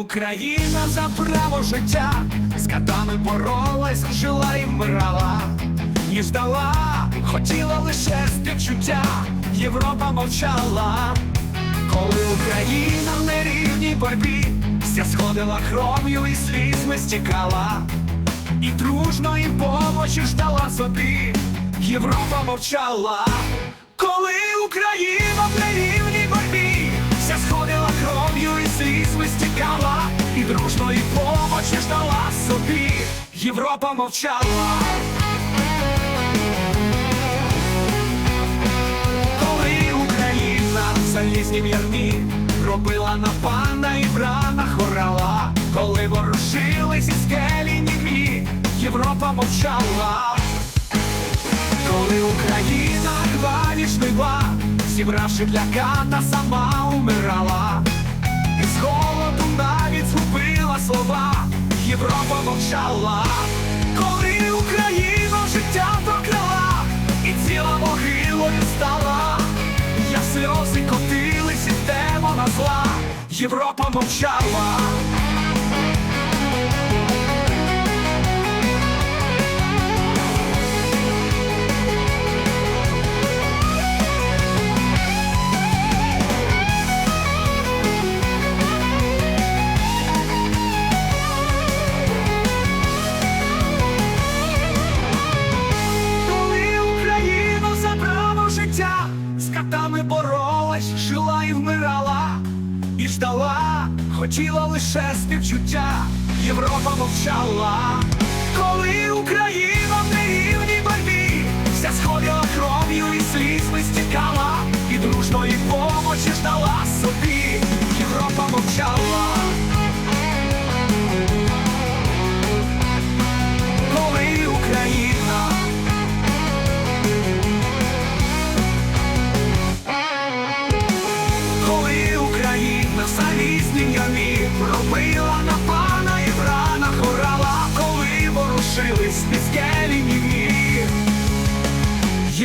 Україна за право життя з катами боролась, жила і вмирала, і ждала, хотіла лише співчуття, Європа мовчала, коли Україна в нерівній боротьбі вся сходила кров'ю і слізьми стікала, і дружної помочі ждала собі, Європа мовчала, коли Україна в нерівній боротьбі Європа мовчала. Коли Україна в залізнім ярмі робила на пана і брана хорала, коли ворушились і скелі німі, Європа мовчала. Коли Україна хваліш вела, зібравши для ката, сама умирала, Європа мовчала, коли Україна життя прокляла, і ціла могилою стала, я сльози котились і демона зла, Європа мовчала. Ждала, хотіла лише співчуття, Європа мовчала. Коли Україна в нерівній борьбі вся сходила кров'ю і слізьми стікала, і дружної помочі ждала собі, Європа мовчала.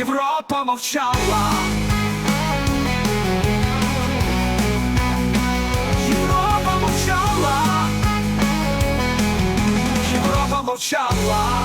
Європа мовчала. Європа мовчала. Європа мовчала.